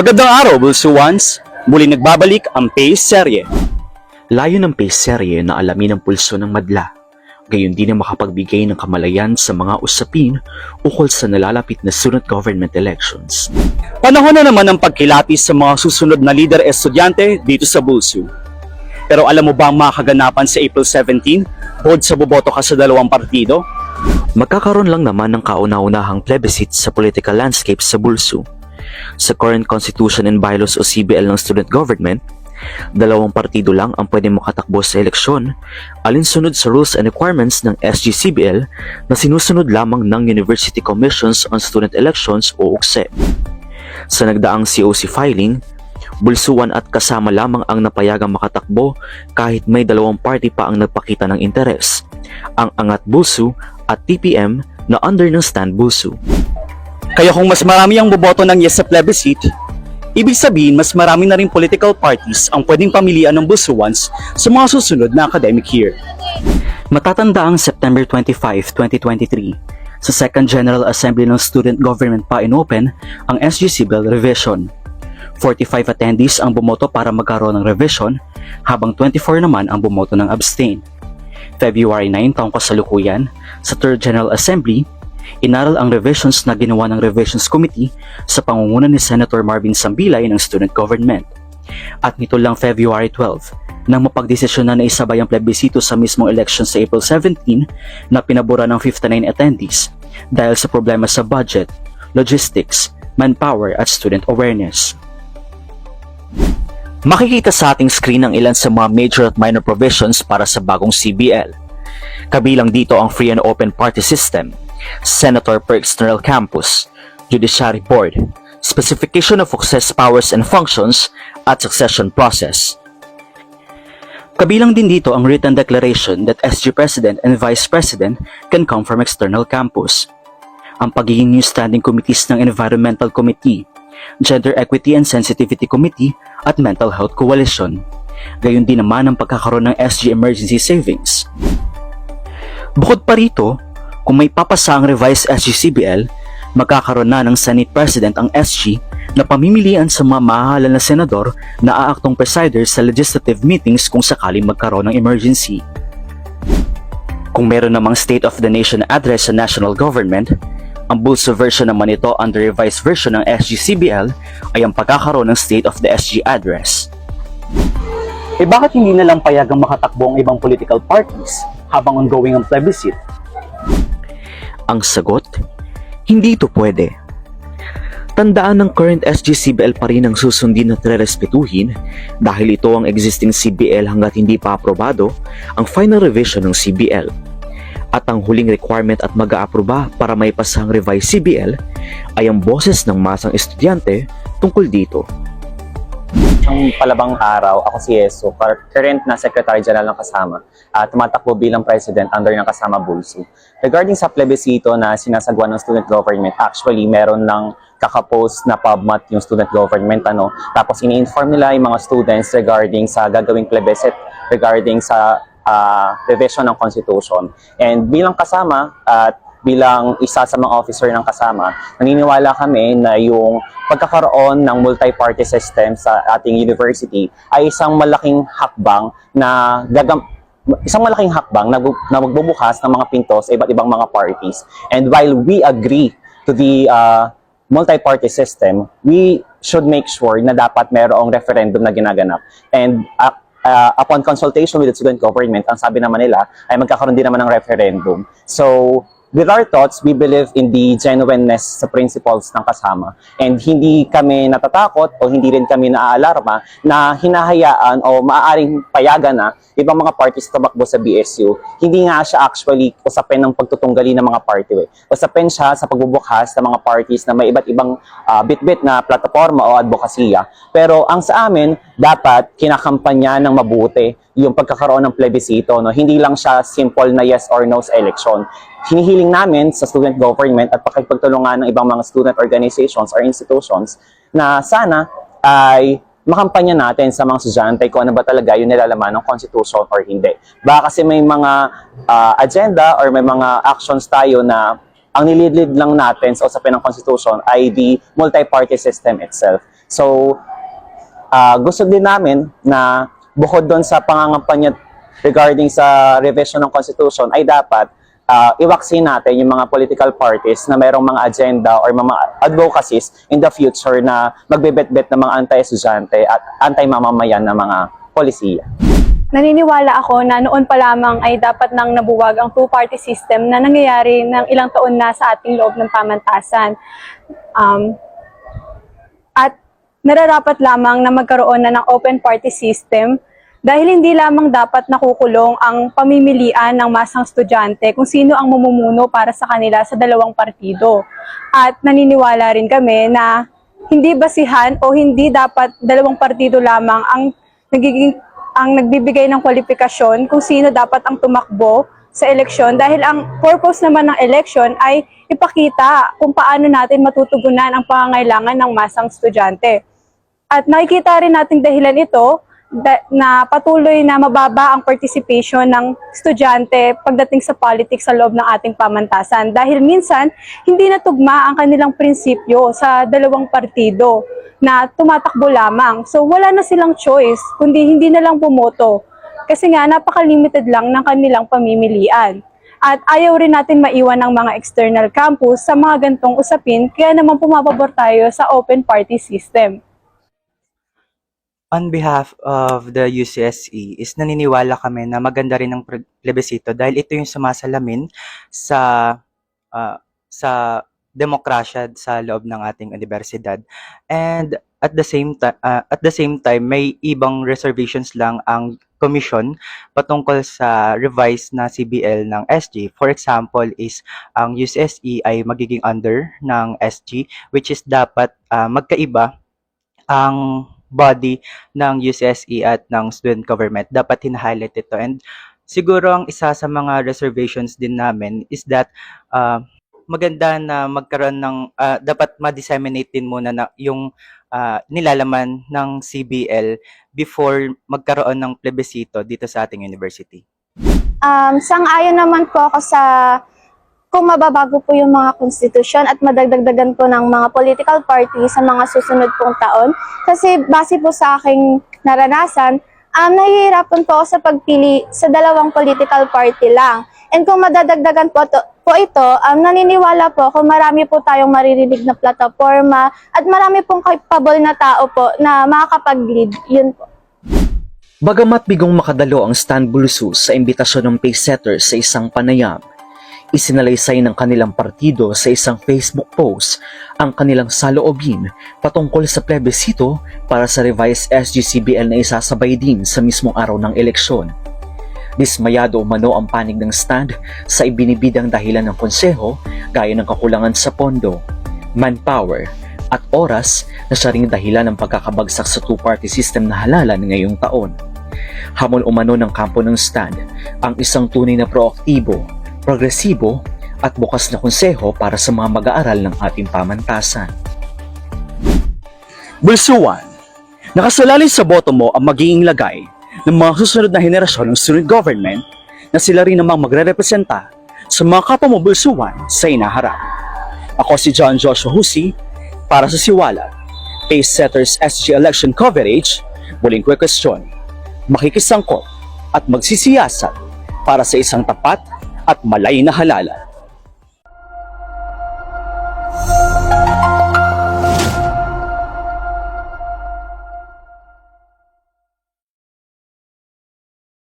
Magandang araw, Bulsuwans! Muli nagbabalik ang Pace Serye. Layo ng pace serye na alamin ang pulso ng madla, gayon din na makapagbigay ng kamalayan sa mga usapin ukol sa nalalapit na student government elections. Panahon na naman ng pagkilatis sa mga susunod na leader estudyante dito sa Bulsu. Pero alam mo ba ang mga kaganapan sa April 17? Bukod sa boboto ka sa dalawang partido? Magkakaroon lang naman ng kauna-unahang plebiscite sa political landscape sa Bulsu. Sa current Constitution and Bylaws o CBL ng student government, dalawang partido lang ang pwede makatakbo sa eleksyon alinsunod sa rules and requirements ng SGCBL na sinusunod lamang ng University Commissions on Student Elections o UGSE. Sa nagdaang COC filing, bulsuan at kasama lamang ang napayagang makatakbo kahit may dalawang party pa ang nagpakita ng interes, ang Angat Bulsu at TPM na under ng Stand Bulsu. Kaya kung mas marami ang boboto ng yes sa plebiscite, ibig sabihin mas marami na rin political parties ang pwedeng pamilian ng Bulsuwans sa mga susunod na academic year. Matatanda ang September 25, 2023, sa Second General Assembly ng Student Government pa inopen ang SGC Bill Revision. 45 attendees ang bumoto para magkaroon ng revision, habang 24 naman ang bumoto ng abstain. February 9 taong kasalukuyan, sa Third General Assembly, inaral ang revisions na ginawa ng Revisions Committee sa pangunguna ni Senator Marvin Sambilay ng Student Government. At nito lang February 12, nang mapagdesisyon na naisabay ang plebisito sa mismong election sa April 17 na pinabura ng 59 attendees dahil sa problema sa budget, logistics, manpower at student awareness. Makikita sa ating screen ang ilan sa mga major at minor provisions para sa bagong CBL. Kabilang dito ang free and open party system, senator per external campus, judiciary board, specification of success powers and functions, at succession process. Kabilang din dito ang written declaration that SG President and Vice President can come from external campus. Ang pagiging new standing committees ng Environmental Committee, Gender Equity and Sensitivity Committee at Mental Health Coalition. Gayon din naman ang pagkakaroon ng SG Emergency Savings. Bukod pa rito, kung may papasa ang revised SGCBL, magkakaroon na ng Senate President ang SG na pamimilian sa mga mahahalal na senador na aaktong presiders sa legislative meetings kung sakaling magkaroon ng emergency. Kung meron namang State of the Nation address sa national government, ang bulso version naman ito under revised version ng SGCBL ay ang pagkakaroon ng State of the SG address. Eh bakit hindi na lang payagang makatakbo ang ibang political parties habang ongoing ang plebiscite? Ang sagot, hindi ito pwede. Tandaan ng current SGCBL pa rin ang susundin at rerespetuhin dahil ito ang existing CBL hanggat hindi pa aprobado ang final revision ng CBL. At ang huling requirement at mag-aaproba para may pasang revised CBL ay ang boses ng masang estudyante tungkol dito. Ang palabang araw, ako si Yeso, cur- current na Secretary General ng Kasama at tumatakbo bilang President under ng Kasama Bulsu. Regarding sa plebisito na sinasagwa ng student government, actually meron ng kakapost na PubMat yung student government ano tapos ini-inform nila yung mga students regarding sa gagawing plebiscite regarding sa ah, revision ng constitution and bilang kasama at bilang isa sa mga officer ng kasama, naniniwala kami na yung pagkakaroon ng multi-party system sa ating university ay isang malaking hakbang na gagam isang malaking hakbang na, na magbubukas ng mga pinto sa iba't ibang mga parties. And while we agree to the uh, multi-party system, we should make sure na dapat mayroong referendum na ginaganap. And uh, uh, upon consultation with the student government, ang sabi naman nila ay magkakaroon din naman ng referendum. So, with our thoughts, we believe in the genuineness sa principles ng kasama. And hindi kami natatakot o hindi rin kami naaalarma na hinahayaan o maaaring payagan na ibang mga parties tumakbo sa BSU. Hindi nga siya actually usapin ng pagtutunggali ng mga party. Eh. Usapin siya sa pagbubukas ng mga parties na may iba't ibang ah, bit-bit na plataforma o advokasya. Pero ang sa amin, dapat kinakampanya ng mabuti yung pagkakaroon ng plebisito. No? Hindi lang siya simple na yes or no sa election. Hinihiling namin sa student government at pakipagtulungan ng ibang mga student organizations or institutions na sana ay makampanya natin sa mga estudyante kung ano ba talaga yung nilalaman ng constitution or hindi. Baka kasi may mga ah, agenda or may mga actions tayo na ang nililid lang natin sa usapin ng constitution ay the multi-party system itself. So, ah, gusto din namin na bukod doon sa pangangampanya regarding sa revision ng Constitution ay dapat ah, iwaksin natin yung mga political parties na mayroong mga agenda or mga advocacies in the future na magbebet-bet ng mga anti-estudyante at anti-mamamayan na mga polisiya. Naniniwala ako na noon pa lamang ay dapat nang nabuwag ang two-party system na nangyayari ng ilang taon na sa ating loob ng pamantasan. Um, at nararapat lamang na magkaroon na ng open party system dahil hindi lamang dapat nakukulong ang pamimilian ng masang estudyante kung sino ang mamumuno para sa kanila sa dalawang partido. At naniniwala rin kami na hindi basihan o hindi dapat dalawang partido lamang ang nagiging ang nagbibigay ng kwalifikasyon kung sino dapat ang tumakbo sa eleksyon dahil ang purpose naman ng eleksyon ay ipakita kung paano natin matutugunan ang pangangailangan ng masang estudyante. At nakikita rin natin dahilan ito na patuloy na mababa ang participation ng estudyante pagdating sa politics sa loob ng ating pamantasan. Dahil minsan, hindi natugma ang kanilang prinsipyo sa dalawang partido na tumatakbo lamang. So wala na silang choice, kundi hindi na lang bumoto. Kasi nga, napaka-limited lang ng kanilang pamimilian. At ayaw rin natin maiwan ng mga external campus sa mga gantong usapin, kaya naman pumapabor tayo sa open party system. On behalf of the UCSE, is naniniwala kami na maganda rin ang plebisito dahil ito yung sumasalamin sa ah, sa demokrasya sa loob ng ating universidad. And at the same time at the same time may ibang reservations lang ang commission patungkol sa revised na CBL ng SG. For example is ang UCSE ay magiging under ng SG which is dapat ah, magkaiba ang body ng UCSE at ng student government. Dapat hina-highlight ito. And siguro ang isa sa mga reservations din namin is that uh, maganda na magkaroon ng, uh, dapat ma-disseminate din muna na yung uh, nilalaman ng CBL before magkaroon ng plebisito dito sa ating university. Um, sang-ayon naman po ako sa kung mababago po yung mga konstitusyon at madagdagdagan po ng mga political party sa mga susunod pong taon. Kasi base po sa aking naranasan, um, nahihirapan po ako sa pagpili sa dalawang political party lang. And kung madadagdagan po, to, po ito, um, naniniwala po kung marami po tayong maririnig na plataforma at marami pong capable na tao po na makakapag-lead. Yun po. Bagamat bigong makadalo ang Stan Bulsu sa imbitasyon ng pacesetters sa isang panayam, isinalaysay ng kanilang partido sa isang Facebook post ang kanilang saloobin patungkol sa plebisito para sa revised SGCBL na isasabay din sa mismong araw ng eleksyon. Dismayado umano ang panig ng stand sa ibinibidang dahilan ng konseho gaya ng kakulangan sa pondo, manpower, at oras na siya ring dahilan ng pagkakabagsak sa two-party system na halalan ngayong taon. Hamon umano ng kampo ng stand ang isang tunay na proaktibo, progresibo at bukas na konseho para sa mga mag-aaral ng ating pamantasan. Bulsuan, nakasalalay sa boto mo ang magiging lagay ng mga susunod na henerasyon ng student government na sila rin namang magre-representa sa mga kapwa mo bulsuan sa inaharap. Ako si John Joshua Husi para sa Siwala, Pace Setters SG Election Coverage, muling kwestiyon, makikisangkot at magsisiyasat para sa isang tapat at malay na halalan.